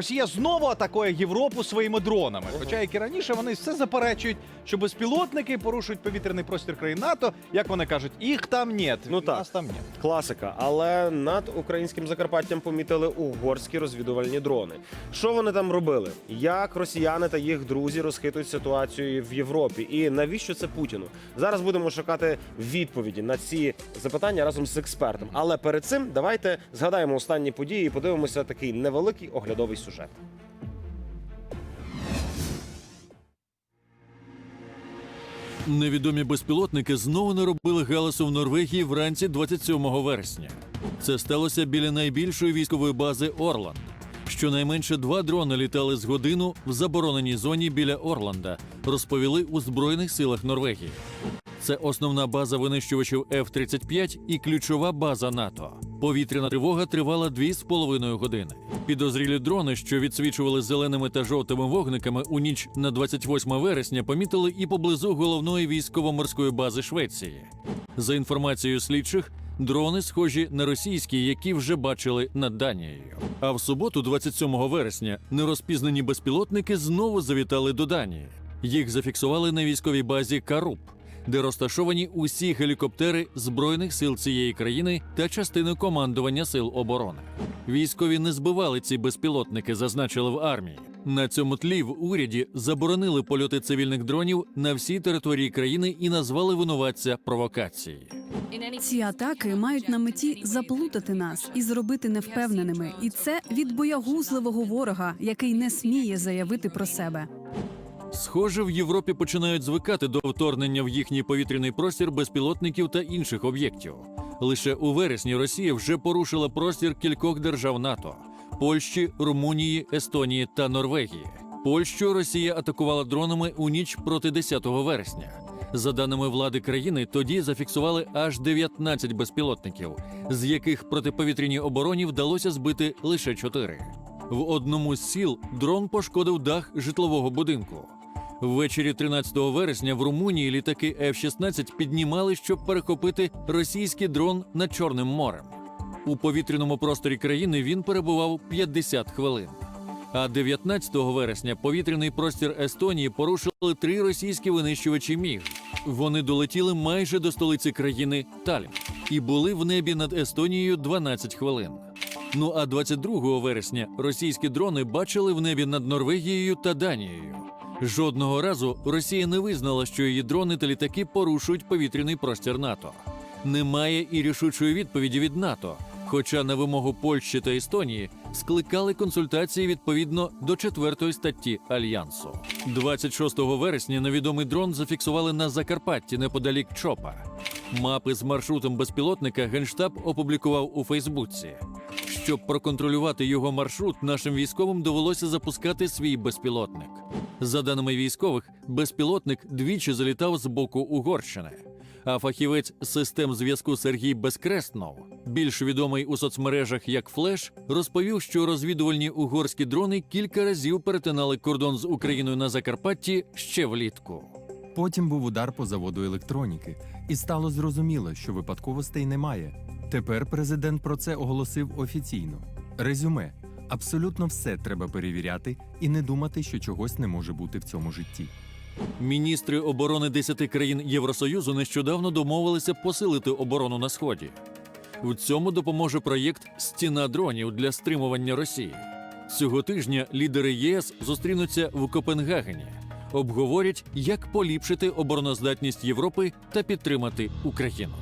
Росія знову атакує Європу своїми дронами. Хоча, як і раніше, вони все заперечують, що безпілотники порушують повітряний простір країн НАТО. Як вони кажуть, їх там нет. Ну так. Нас там нет. Класика, але над українським Закарпаттям помітили угорські розвідувальні дрони. Що вони там робили? Як росіяни та їх друзі розхитують ситуацію в Європі? І навіщо це Путіну? Зараз будемо шукати відповіді на ці запитання разом з експертом. Але перед цим давайте згадаємо останні події і подивимося такий невеликий оглядовий сюжет. Невідомі безпілотники знову наробили галасу в Норвегії вранці 27 вересня. Це сталося біля найбільшої військової бази Орланд. Щонайменше два дрони літали з годину в забороненій зоні біля Орланда, розповіли у Збройних силах Норвегії. Це основна база винищувачів F-35 і ключова база НАТО. Повітряна тривога тривала 2,5 години. Підозрілі дрони, що відсвічували зеленими та жовтими вогниками у ніч на 28 вересня, помітили і поблизу головної військово-морської бази Швеції. За інформацією слідчих, дрони схожі на російські, які вже бачили над Данією. А в суботу, 27 вересня, нерозпізнані безпілотники знову завітали до Данії. Їх зафіксували на військовій базі Каруб де розташовані усі гелікоптери збройних сил цієї країни та частини командування сил оборони. Військові не збивали ці безпілотники, зазначили в армії. На цьому тлі в уряді заборонили польоти цивільних дронів на всій території країни і назвали винуватця провокації. Ці атаки мають на меті заплутати нас і зробити невпевненими. І це від боягузливого ворога, який не сміє заявити про себе. Схоже, в Європі починають звикати до вторгнення в їхній повітряний простір безпілотників та інших об'єктів. Лише у вересні Росія вже порушила простір кількох держав НАТО: Польщі, Румунії, Естонії та Норвегії. Польщу Росія атакувала дронами у ніч проти 10 вересня. За даними влади країни, тоді зафіксували аж 19 безпілотників, з яких протиповітряній обороні вдалося збити лише 4. В одному з сіл дрон пошкодив дах житлового будинку. Ввечері 13 вересня в Румунії літаки F-16 піднімали, щоб перехопити російський дрон над Чорним морем. У повітряному просторі країни він перебував 50 хвилин. А 19 вересня повітряний простір Естонії порушили три російські винищувачі міг. Вони долетіли майже до столиці країни Талін і були в небі над Естонією 12 хвилин. Ну а 22 вересня російські дрони бачили в небі над Норвегією та Данією. Жодного разу Росія не визнала, що її дрони та літаки порушують повітряний простір НАТО. Немає і рішучої відповіді від НАТО. Хоча на вимогу Польщі та Естонії скликали консультації відповідно до четвертої статті альянсу. 26 вересня невідомий дрон зафіксували на Закарпатті неподалік Чопа. Мапи з маршрутом безпілотника генштаб опублікував у Фейсбуці. Щоб проконтролювати його маршрут, нашим військовим довелося запускати свій безпілотник. За даними військових, безпілотник двічі залітав з боку Угорщини. А фахівець систем зв'язку Сергій Безкреснов, більш відомий у соцмережах як Флеш, розповів, що розвідувальні угорські дрони кілька разів перетинали кордон з Україною на Закарпатті ще влітку. Потім був удар по заводу електроніки, і стало зрозуміло, що випадковостей немає. Тепер президент про це оголосив офіційно. Резюме: абсолютно все треба перевіряти і не думати, що чогось не може бути в цьому житті. Міністри оборони 10 країн Євросоюзу нещодавно домовилися посилити оборону на сході. В цьому допоможе проєкт Стіна дронів для стримування Росії. Цього тижня лідери ЄС зустрінуться в Копенгагені, обговорять, як поліпшити обороноздатність Європи та підтримати Україну.